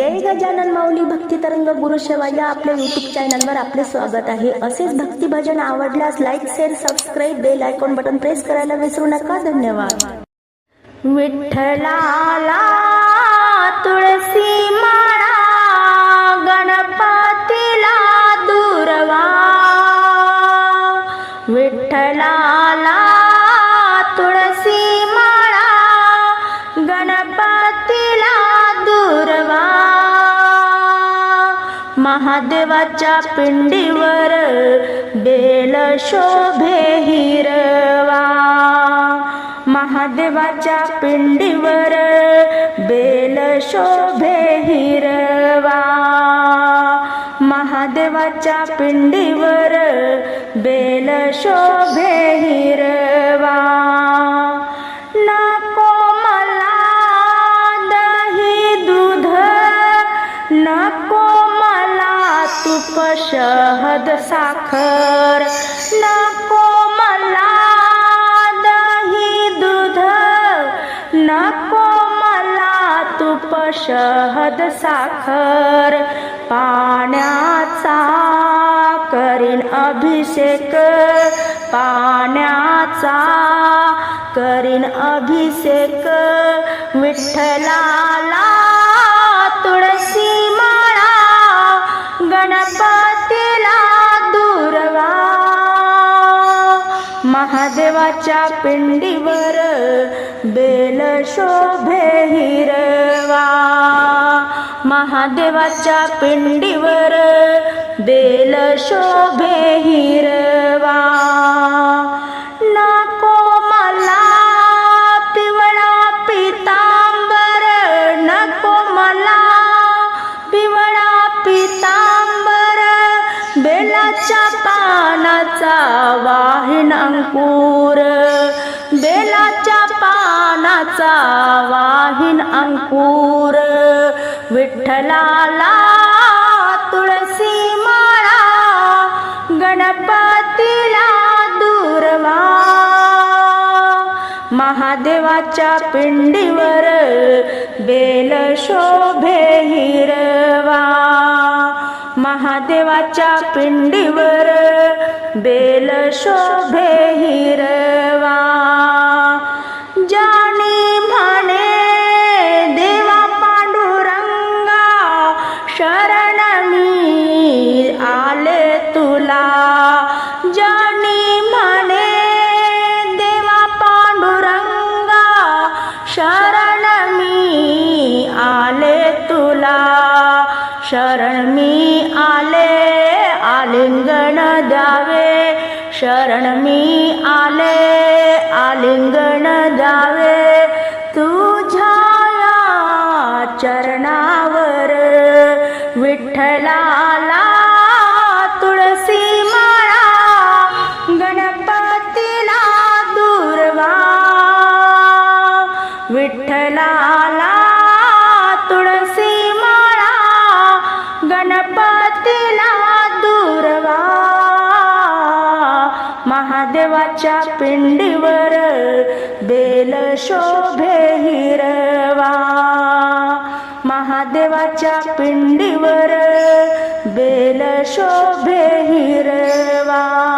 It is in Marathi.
जय गजानन माऊली भक्ती तरंग गुरुसेवा या आपल्या युट्यूब चॅनलवर आपले स्वागत आहे. असेच भक्ती भजन आवडल्यास like share subscribe bell icon button press करायला विसरू नका. धन्यवाद. विठ्ठलाला तुळसी माळा गणपतीला दुर्वा. विठ्ठलाला महादेवाच्या पिंडीवर बेल शोभे हिरवा. महादेवाच्या पिंडीवर बेल शोभे हिरवा. महादेवाच्या पिंडीवर बेल शोभे हिरवा. तूप शहद साखर नको मला दही दूध. नको मला तूप शहद साखर पाण्याचा करीन अभिषेक. पाण्याचा करीन अभिषेक. विठ्ठलाल महादेवाच्या पिंडीवर बेल शोभे हिरवा. महादेवाच्या पिंडीवर बेल शोभे हिरवा. वाहिन अंकुर. बेलाच्या पानाचा वाहिन अंकुर. विठ्ठलाला तुळसी माळा गणपतीला दुर्वा. महादेवाच्या पिंडीवर बेल शोभे हिरवा. महादेवाच्या पिंडीवर बेल शोभे हिरवा. जाणी म्हणे देवा पांडुरंगा शरण मी आले तुला. जाणी म्हणे देवा पांडुरंगा शरण मी आले तुला. शरण मी आले आलिंगन द्यावे. शरण मी आले आलिंगन द्यावे. तुझ्या चरणावर विठ्ठला महादेवाच्या पिंडीवर बेल शोभे हिरवा. महादेवाच्या पिंडीवर बेल शोभे हिरवा.